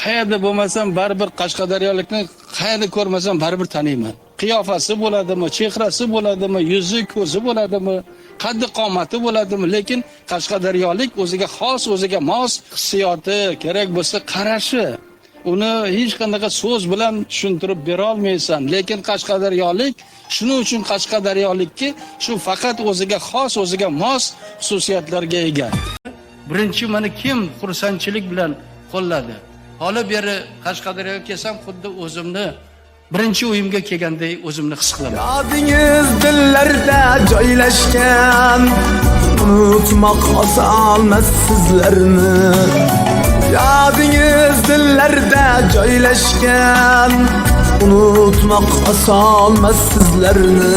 qayerda bo'lmasam baribir qashqadaryolikni qayerda ko'rmasam baribir taniyman. Qiyofasi bo'ladimi chehrasi bo'ladimi yuzi ko'zi bo'ladimi qaddi qomati bo'ladimi lekin qashqadaryolik o'ziga xos o'ziga mos hissiyoti kerak bo'lsa qarashi. Uni hech qanaqa so'z bilan tushuntirib berolmaysan. Lekin qashqadaryolik shuning uchun qashqadaryolikki shu faqat o'ziga xos o'ziga mos xususiyatlarga ega. Birinchi mani kim xursandchilik bilan qo'lladi? Holi beri qashqadaryoga kelsam xuddi o'zimni birinchi uyimga kelganday o'zimni his qilaman Yodingiz dillarda joylashgan Unutmoq osonmas sizlarni Yodingiz dillarda joylashgan Unutmoq osonmas sizlarni